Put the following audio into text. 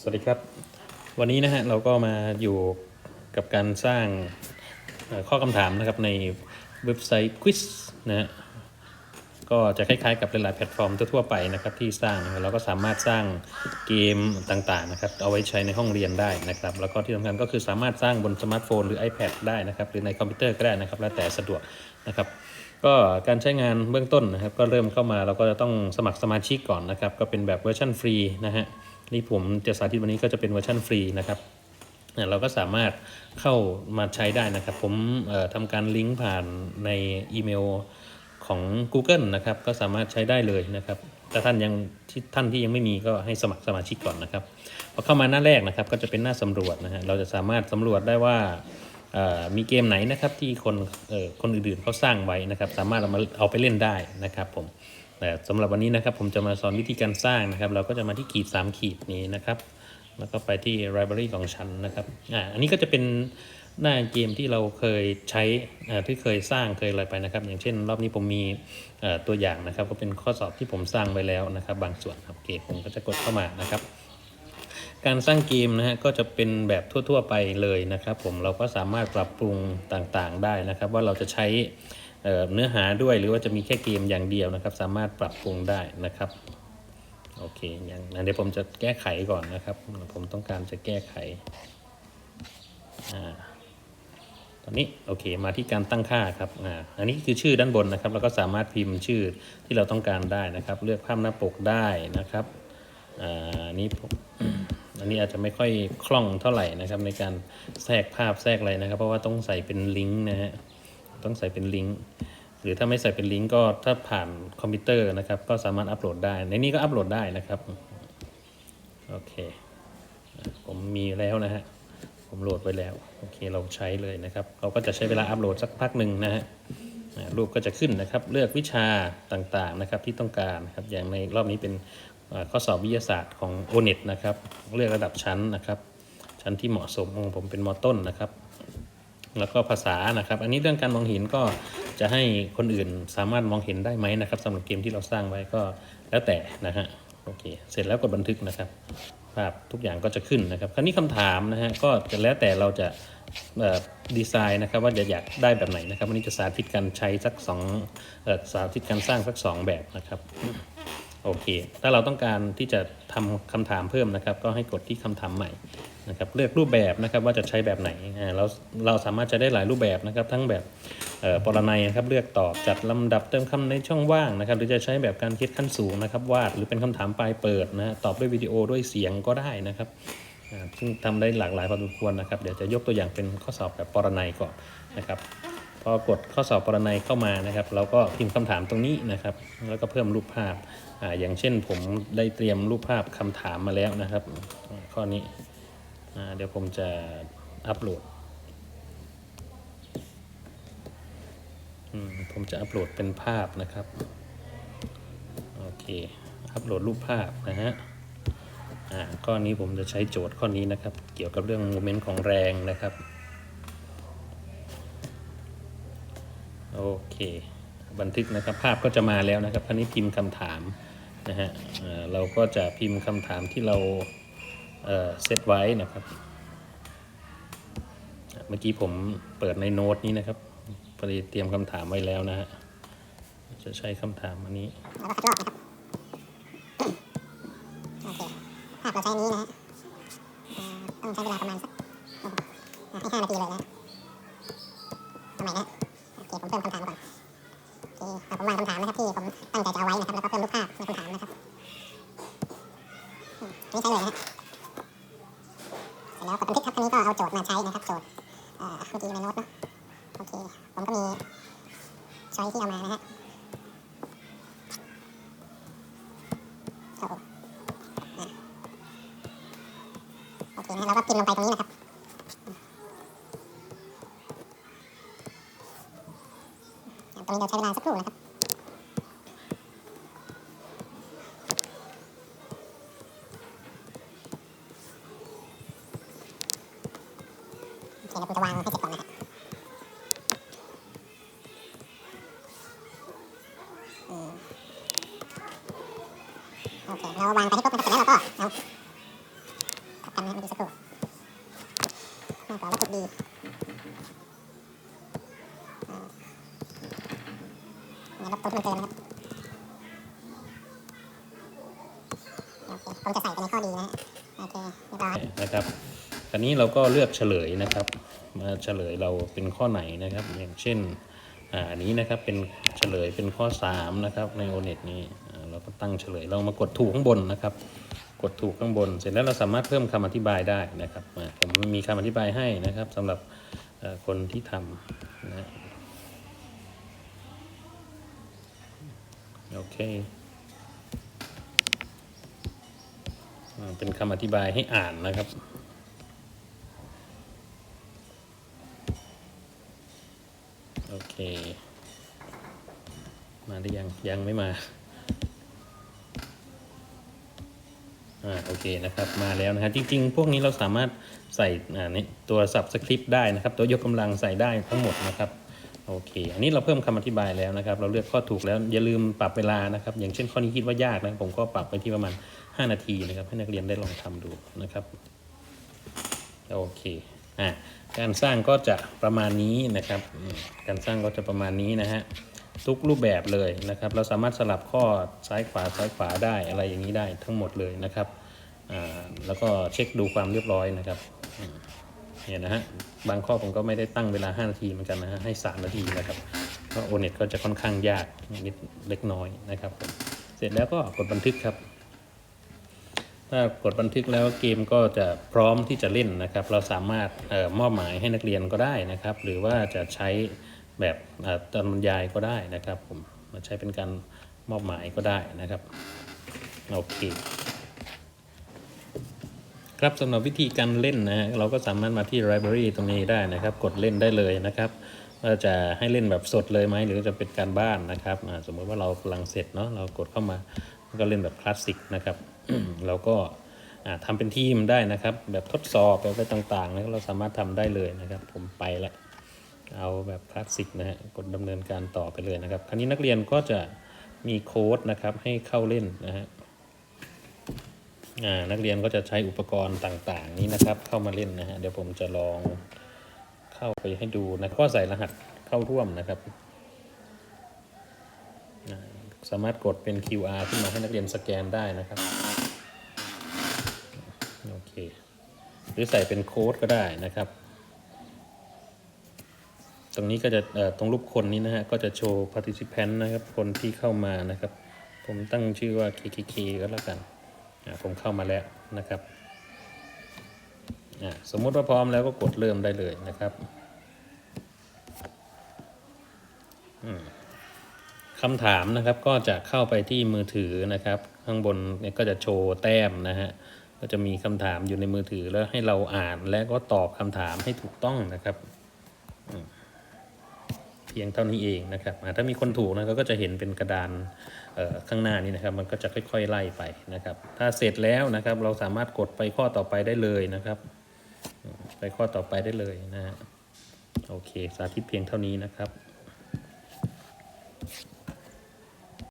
สวัสดีครับ วันนี้นะฮะเราก็มาอยู่กับการสร้างข้อคำถามนะครับในเว็บไซต์ Quiz นะฮะก็จะคล้ายๆกับหลายๆแพลตฟอร์มทั่วๆไปนะครับที่สร้างเราก็สามารถสร้างเกมต่างๆนะครับเอาไว้ใช้ในห้องเรียนได้นะครับ แล้วก็ที่สำคัญก็คือสามารถสร้างบนสมาร์ทโฟนหรือ iPad ได้นะครับหรือในคอมพิวเตอร์ก็ได้นะครับ แล้วแต่สะดวกนะครับ ก็การใช้งานเบื้องต้นนะครับ ก็เริ่มเข้ามาเราก็จะต้องสมัครสมาชิกก่อนนะครับ ก็เป็นแบบเวอร์ชันฟรีนะฮะ นี่ผมจะสาธิตวันนี้ก็จะเป็นเวอร์ชันฟรีนะครับเราก็สามารถเข้ามาใช้ได้นะครับ ผมทำการลิงก์ผ่านในอีเมลของ Google นะครับ ก็สามารถใช้ได้เลยนะครับแต่ท่านยังที่ท่านที่ยังไม่มีก็ให้สมัครสมาชิกก่อนนะครับพอเข้ามาหน้าแรกนะครับ ก็จะเป็นหน้าสำรวจนะฮะเราจะสามารถสำรวจได้ว่ามีเกมไหนนะครับที่คนคนอื่นๆเขาสร้างไว้นะครับ สามารถเอามาเอาไปเล่นได้นะครับผม แต่สำหรับวันนี้นะครับผมจะมาสอนวิธีการสร้างนะครับ เราก็จะมาที่ขีด 3 ขีดนี้นะครับ แล้วก็ไปที่ library ของฉันนะครับอ่าอันนี้ก็จะเป็นหน้าเกมที่เราเคยใช้ที่เคยสร้างเคยอะไรไปนะครับ อย่างเช่น รอบนี้ผมมีตัวอย่างนะครับ ก็เป็นข้อสอบที่ผมสร้างไว้แล้วนะครับ บางส่วนครับโอเคผมก็จะกดเข้ามานะครับ การสร้างเกมนะฮะก็จะเป็นแบบทั่ว ๆ ไปเลยนะครับ ผมเราก็สามารถปรับปรุงต่างๆได้นะครับ ว่าเราจะใช้ เเนื้อหาด้วยหรือว่าจะมีแค่เกมอย่างเดียวนะครับ สามารถปรับปรุงได้นะครับโอเคอย่างนั้นเดี๋ยวผมจะแก้ไขก่อนนะครับ ผมต้องการจะแก้ไขอ่าตอนนี้โอเคมาที่การตั้งค่าครับอ่าอันนี้คือชื่อด้านบนนะครับ แล้วก็สามารถพิมพ์ชื่อที่เราต้องการได้นะครับ เลือกภาพหน้าปกได้นะครับอ่าอันนี้อันนี้อาจจะไม่ค่อยคล่องเท่าไหร่นะครับ ในการแทรกภาพแทรกอะไรนะครับ เพราะว่าต้องใส่เป็นลิงก์นะฮะ ต้องใส่เป็นลิงก์หรือถ้าไม่ใส่เป็นลิงก์ก็ถ้าผ่านคอมพิวเตอร์นะครับ ก็สามารถอัปโหลดได้ ในนี้ก็อัปโหลดได้นะครับโอเค ผมมีแล้วนะฮะผมโหลดไว้แล้วโอเคเราใช้เลยนะครับ เราก็จะใช้เวลาอัปโหลดสักพักหนึ่งนะฮะรูปก็จะขึ้นนะครับ เลือกวิชาต่างๆนะครับที่ต้องการครับอย่างในรอบนี้เป็นข้อสอบวิทยาศาสตร์ของ o n e t นะครับ เลือกระดับชั้นนะครับ ชั้นที่เหมาะสมของผมเป็นมต้นนะครับ แล้วก็ภาษานะครับ อันนี้เรื่องการมองเห็นก็จะให้คนอื่นสามารถมองเห็นได้ไหมนะครับสำหรับเกมที่เราสร้างไว้ก็แล้วแต่นะฮะโอเคเสร็จแล้วกดบันทึกนะครับภาพทุกอย่างก็จะขึ้นนะครับ คราวนี้คำถามนะฮะก็จะแล้วแต่เราจะเอ่อดีไซน์นะครับว่าจะอยากได้แบบไหนนะครับวันนี้จะสาธิตการใช้สักสองสาธิตการสร้างสักสองแบบนะครับ โอเค ถ้าเราต้องการที่จะทำคำถามเพิ่มนะครับ ก็ให้กดที่คำถามใหม่นะครับ เลือกรูปแบบนะครับว่าจะใช้แบบไหนอ่าเราเราสามารถจะได้หลายรูปแบบนะครับ ทั้งแบบปรนัยนะครับ เลือกตอบจัดลำดับเติมคำในช่องว่างนะครับ หรือจะใช้แบบการคิดขั้นสูงนะครับ วาดหรือเป็นคำถามปลายเปิดนะตอบด้วยวิดีโอด้วยเสียงก็ได้นะครับซึ่งทำได้หลากหลายพอสมควรนะครับ เดี๋ยวจะยกตัวอย่างเป็นข้อสอบแบบปรนัยก่อนนะครับ อกดข้อสอบปรนัยเข้ามานะครับ เราก็พิมพ์คำถามตรงนี้นะครับ แล้วก็เพิ่มรูปภาพอ่าอย่างเช่นผมได้เตรียมรูปภาพคำถามมาแล้วนะครับ ข้อนี้อ่าเดี๋ยวผมจะอัปโหลดอืมผมจะอัปโหลดเป็นภาพนะครับโอเคอัปโหลดรูปภาพนะฮะอ่าข้อนี้ผมจะใช้โจทย์ข้อนี้นะครับ เกี่ยวกับเรื่องโมเมนต์ของแรงนะครับ โอเค บันทึกนะครับภาพก็จะมาแล้วนะครับคราวนี้พิมพ์คำถามนะฮะเราก็จะพิมพ์คำถามที่เราเซตไว้นะครับ เมื่อกี้ผมเปิดในโน้ตนี้นะครับพอดีเตรียมคำถามไว้แล้วนะฮะจะใช้คำถามอันนี้แล้วก็คัดลอกนะครับโอเคภาพเราใช้นี้นะฮะต้องใช้เวลาประมาณสักโอ้โหอะให้ห้านาทีเลยนะทำไมนะ ผมเพิ่มคำถามก่อนโอเคอ่ผมวางคำถามนะครับที่ผมตั้งใจจะเอาไว้นะครับแล้วก็เพิ่มรูปภาพในคำถามนะครับอันนี้ใช้เลยนะฮะเสร็จแล้วกดบันทึกครับอันนี้ก็เอาโจทย์มาใช้นะครับโจทย์เมื่อกี้ในโน้ตเนอะโอเคผมก็มีช้อยที่เอามานะฮะโอ้โหโอเคนะเราก็พิมพ์ลงไปตรงนี้นะครับ ตอนนี้เดี๋ยวใช้เวลาสักครู่นะครับเดี๋ยวผมจะวางให้เสร็จก่อนนะฮะโอเค เราวางไปให้ครบนะครับเสร็จแล้วเราก็เอาขับกันนะมันจะสักครู่น่ากลัวและสุดดี นี่ยลบตัวที่มันเกินนะครับผมจะใส่ไปในข้อดีนะฮะโอเคเรียบร้อยนะครับตอนนี้เราก็เลือกเฉลยนะครับ มาเฉลยเราเป็นข้อไหนนะครับ อย่างเช่นอ่าอันนี้นะครับเป็นเฉลยเป็นข้อ 3 นะครับในโอเน็ตนี้เราก็ตั้งเฉลยเรามากดถูกข้างบนนะครับ กดถูกข้างบน เสร็จแล้วเราสามารถเพิ่มคำอธิบายได้นะครับผมมีคำอธิบายให้นะครับสำหรับคนที่ทำ โอเคอเป็นคำอธิบายให้อ่านนะครับ โอเค มาหรือยัง ยังไม่มา อ่า โอเคนะครับ มาแล้วนะฮะจริง ๆ พวกนี้เราสามารถใส่อ่านี่ตัวสับสคริปต์ได้นะครับ ตัวยกกำลังใส่ได้ทั้งหมดนะครับ โอเค อันนี้เราเพิ่มคำอธิบายแล้วนะครับ เราเลือกข้อถูกแล้วอย่าลืมปรับเวลานะครับ อย่างเช่นข้อนี้คิดว่ายากนะผมก็ปรับไปที่ประมาณ 5 นาทีนะครับ ให้นักเรียนได้ลองทำดูนะครับ โอเค อะ การสร้างก็จะประมาณนี้นะครับ การสร้างก็จะประมาณนี้นะฮะ ทุกรูปแบบเลยนะครับ เราสามารถสลับข้อซ้ายขวาซ้ายขวาได้อะไรอย่างนี้ได้ทั้งหมดเลยนะครับ อ่า แล้วก็เช็คดูความเรียบร้อยนะครับ เนี่ยนะฮะบางข้อผมก็ไม่ได้ตั้งเวลา 5 นาทีเหมือนกันนะฮะให้ 3 นาทีนะครับเพราะโอเน็ตก็จะค่อนข้างยากนิดเล็กน้อยนะครับ เสร็จแล้วก็กดบันทึกครับ ถ้ากดบันทึกแล้วเกมก็จะพร้อมที่จะเล่นนะครับ เราสามารถออมอบหมายให้นักเรียนก็ได้นะครับ หรือว่าจะใช้แบบตอนบรรยายก็ได้นะครับ ผมมาใช้เป็นการมอบหมายก็ได้นะครับโอเค ครับสำหรับวิธีการเล่นนะฮะเราก็สามารถมาที่ library ตรงนี้ได้นะครับ กดเล่นได้เลยนะครับว่าจะให้เล่นแบบสดเลยไหมหรือจะเป็นการบ้านนะครับสมมติว่าเรากำลังเสร็จเนาะเรากดเข้ามาก็เล่นแบบคลาสสิกนะครับเราก็อ่าทำเป็นทีมได้นะครับ แบบทดสอบแบบอะไรต่างๆนะเราสามารถทำได้เลยนะครับ ผมไปละเอาแบบคลาสสิกนะฮะกดดำเนินการต่อไปเลยนะครับ คราวนี้นักเรียนก็จะมีโค้ดนะครับให้เข้าเล่นนะฮะ นักเรียนก็จะใช้อุปกรณ์ต่างๆ นี้นะครับ เข้ามาเล่นนะฮะเดี๋ยวผมจะลองเข้าไปให้ดูนะก็ใส่รหัสเข้าร่วมนะครับสามารถกดเป็น QR ขึ้นมาให้นักเรียนสแกนได้นะครับโอเคหรือใส่เป็นโค้ดก็ได้นะครับ ตรงนี้ก็จะเอ่อตรงรูปคนนี้นะฮะก็จะโชว์ participant นะครับคนที่เข้ามานะครับ ผมตั้งชื่อว่า KKK ก็แล้วกัน ผมเข้ามาแล้วนะครับสมมุติว่าพร้อมแล้วก็กดเริ่มได้เลยนะครับคำถามนะครับก็จะเข้าไปที่มือถือนะครับ ข้างบนเนี่ยก็จะโชว์แต้มนะฮะก็จะมีคำถามอยู่ในมือถือแล้วให้เราอ่านและก็ตอบคำถามให้ถูกต้องนะครับอืม เพียงเท่านี้เองนะครับถ้ามีคนถูกนะก็จะเห็นเป็นกระดานข้างหน้านี้นะครับ มันก็จะค่อย ๆ ไล่ไปนะครับ ถ้าเสร็จแล้วนะครับ เราสามารถกดไปข้อต่อไปได้เลยนะครับ ไปข้อต่อไปได้เลยนะฮะโอเค สาธิตเพียงเท่านี้นะครับ